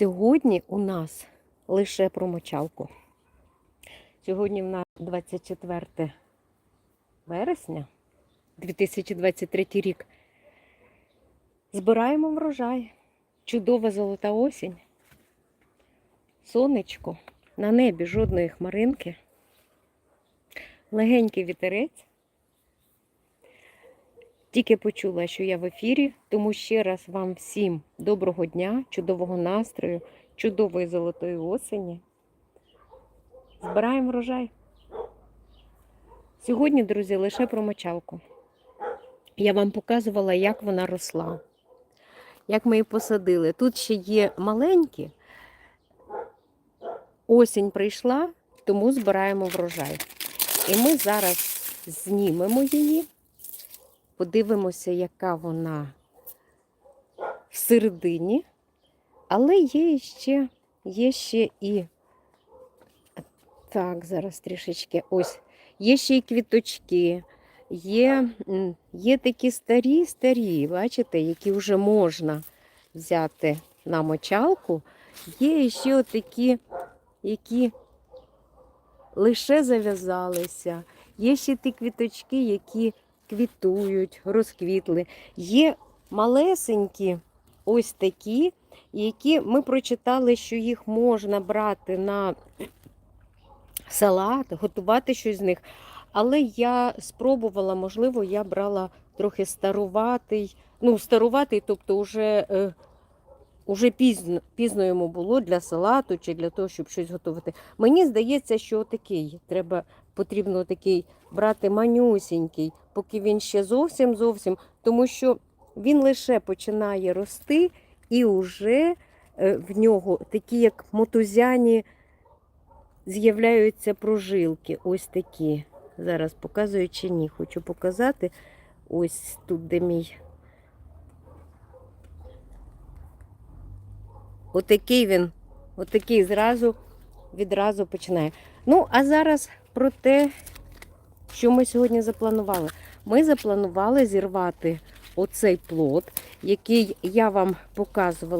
Сьогодні у нас лише про мочалку. Сьогодні в нас 24 вересня 2023 рік. Збираємо врожай. Чудова золота осінь. Сонечко. На небі жодної хмаринки. Легенький вітерець. Тільки почула, що я в ефірі, тому ще раз вам всім доброго дня, чудового настрою, чудової золотої осені. Збираємо врожай. Сьогодні, друзі, лише про мочалку. Я вам показувала, як вона росла, як ми її посадили. Тут ще є маленькі. Осінь прийшла, тому збираємо врожай. І ми зараз знімемо її. Подивимося, яка вона всередині. Але є ще, є ще і. Так, зараз трішечки ось. Є ще і квіточки, є, є такі старі, старі, бачите, які вже можна взяти на мочалку. Є ще отакі, які лише зав'язалися. Є ще ті квіточки, які квітують, розквітли. Є малесенькі ось такі, які ми прочитали, що їх можна брати на салат, готувати щось з них. Але я спробувала, можливо, я брала трохи старуватий, ну, старуватий, тобто вже, е, уже пізно, пізно йому було для салату чи для того, щоб щось готувати. Мені здається, що такий треба, потрібно такий брати манюсінький, поки він ще зовсім зовсім, тому що він лише починає рости і вже е, в нього такі, як мотузяні, з'являються прожилки. Ось такі. Зараз показую чи ні. Хочу показати. Ось тут, де мій. Отакий він, отакий зразу, відразу починає. Ну, а зараз про те, що ми сьогодні запланували. Ми запланували зірвати оцей плод, який я вам показувала.